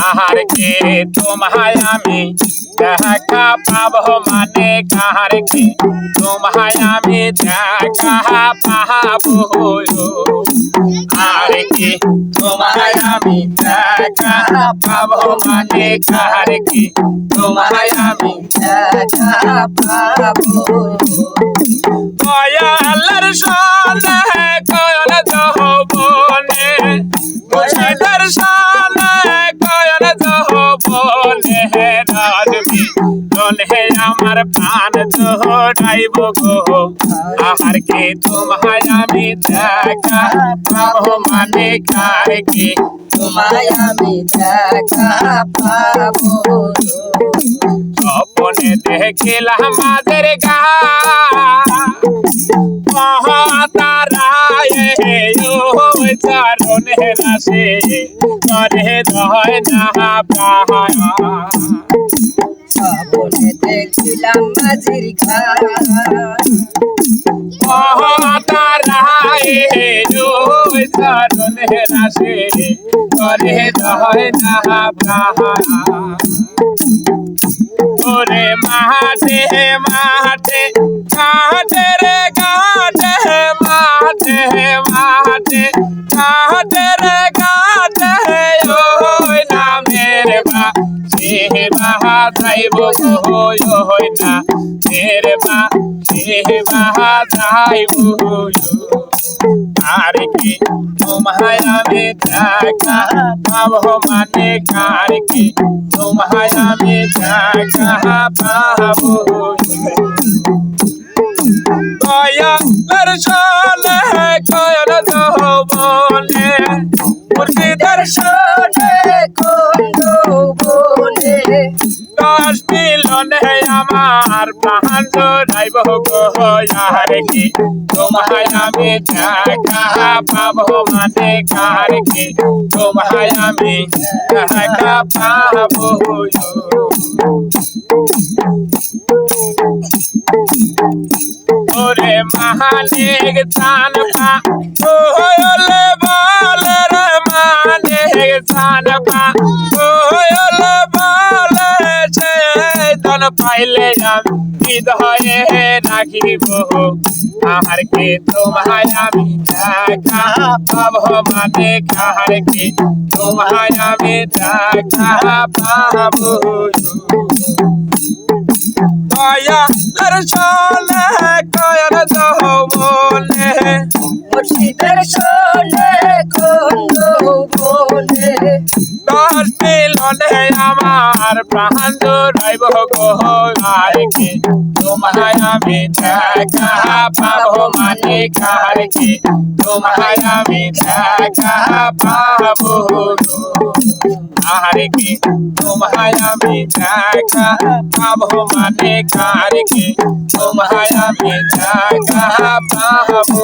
আহার কে তোমায় আমি দেখা পাবো মানে কাহার কে? তোমায় আমি দেখা পাবো আর কে? তোমায় আমি দেখা পাবো মানে কাহার কে? তোমায় আমি দেখা পাবো কয়ালার সোনে কয়ন দোলে আমার প্রাণ দোড়াইব গো আহার কে তোমায় আমি দেখা পাবো মানে কার কে তোমায় আমি দেখা পাবো স্বপনে দেখিলাম মাদের গা মহাতারায় চরণে রাশে করে দয় না পাহায়া সাবনে দেখিলাম মাঝির রাশে করে দয় না ওরে মাঠে মাঠে কাটে রে সে বাহা যাইব ওই না। মেরে বা সে বাহা যাইব আর কি তোমায় আমি দেখা, পাবো মানে কার কি? তোমায় আমি দেখা, পাবো কয়া দর্শনে কয়ন যৌবনে। দশ মিলনে আমার প্রাণ জোড়াইব গো আর কি? তোমায় আমি দেখা পাবো মানে কার কি? তোমায় আমি দেখা পাবো ওরে মানিক চান পা পাইলে আমি হৃদয়ে রাখিব আহার কে তোমায় দেখা পাবো মানে কাহার কে তোমায় আমি দেখা পাবো? কয়া দর্শনে কয়ন যৌবনে মুর্শিদের শোনে মিলনে আমার প্রাণ জোড়াইব গো আর কি তোমায় আমি দেখা পাবো মানে কার কি তোমায় আমি দেখা পাবো আর কি তোমায় আমি দেখা পাবো মানে কার কি তোমায় আমি দেখা পাবো